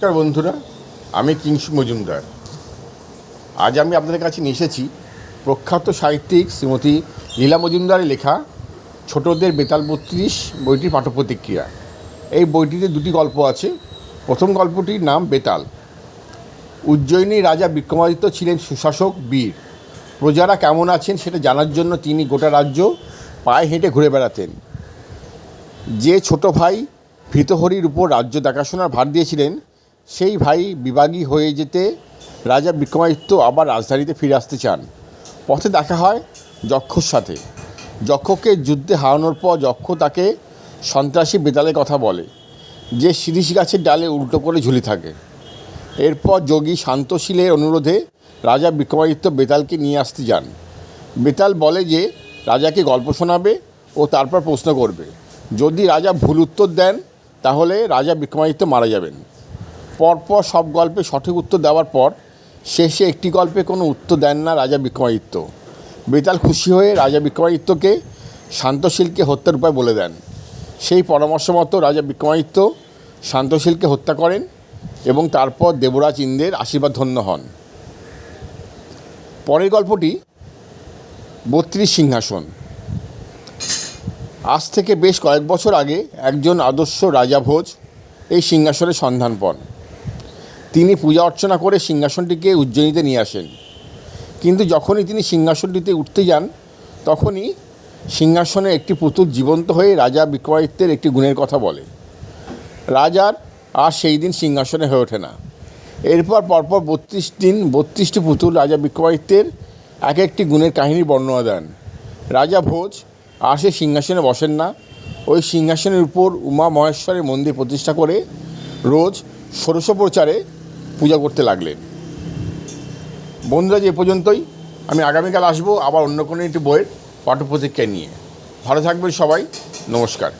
নমস্কার বন্ধুরা, আমি কিংসু মজুমদার। আজ আমি আপনাদের কাছে নিয়ে এসেছি প্রখ্যাত সাহিত্যিক শ্রীমতী লীলা মজুমদারের লেখা ছোটদের বেতাল বত্রিশ বইটির পাঠ্যপ্রতিক্রিয়া এই বইটিতে দুটি গল্প আছে। প্রথম গল্পটির নাম বেতাল। উজ্জয়িনী রাজা বিক্রমাদিত্য ছিলেন সুশাসক বীর। প্রজারা কেমন আছেন সেটা জানার জন্য তিনি গোটা রাজ্য পায়ে হেঁটে ঘুরে বেড়াতেন। যে ছোট ভাই ভৃতহরির উপর রাজ্য দেখাশোনার ভার দিয়েছিলেন সেই ভাই বিভাগী হয়ে যেতে রাজা বিক্রমাদিত্য আবার রাজধানীতে ফিরে আসতে চান। পথে দেখা হয় যক্ষর সাথে। যক্ষকে যুদ্ধে হারানোর পর যক্ষ তাকে সন্ত্রাসী বেতালের কথা বলে, যে শিরিষ গাছের ডালে উল্টো করে ঝুলে থাকে। এরপর যোগী শান্তশীলের অনুরোধে রাজা বিক্রমাদিত্য বেতালকে নিয়ে আসতে যান। বেতাল বলে যে রাজাকে গল্প শোনাবে ও তারপর প্রশ্ন করবে। যদি রাজা ভুল উত্তর দেন, তাহলে রাজা বিক্রমাদিত্য মারা যাবেন। পরপর সব গল্পে সঠিক উত্তর দেওয়ার পর শেষে একটি গল্পে কোনো উত্তর দেন না রাজা বিক্রমাদিত্য। বেতাল খুশি হয়ে রাজা বিক্রমাদিত্যকে শান্তশীলকে হত্যার উপায় বলে দেন। সেই পরামর্শ মতো রাজা বিক্রমাদিত্য শান্তশীলকে হত্যা করেন এবং তারপর দেবরাজ ইন্দ্রের আশীর্বাদ ধন্য হন। পরের গল্পটি বত্রিশ সিংহাসন। আজ থেকে বেশ কয়েক বছর আগে একজন আদর্শ রাজা ভোজ এই সিংহাসনের সন্ধান পান। তিনি পূজা অর্চনা করে সিংহাসনটিকে উজ্জয়িনীতে নিয়ে আসেন। কিন্তু যখনই তিনি সিংহাসনটিতে উঠতে যান, তখনই সিংহাসনে একটি পুতুল জীবন্ত হয়ে রাজা বিক্রমাদিত্যের একটি গুণের কথা বলে। রাজার আর সেই দিন সিংহাসনে হয়ে ওঠে না। এরপর পরপর বত্রিশ দিন বত্রিশটি পুতুল রাজা বিক্রমাদিত্যের এক একটি গুণের কাহিনী বর্ণনা দেন। রাজা ভোজ, আর সে সিংহাসনে বসেন না। ওই সিংহাসনের উপর উমা মহেশ্বরের মন্দির প্রতিষ্ঠা করে রোজ ষোড়শ প্রচারে পূজা করতে লাগলেন বন্ধুরা, যে পর্যন্তই, আমি আগামীকাল আসব আবার অন্য কোনো একটি বইয়ের পাঠ্যপ্রতিক্রিয়া নিয়ে। ভালো থাকবেন সবাই, নমস্কার।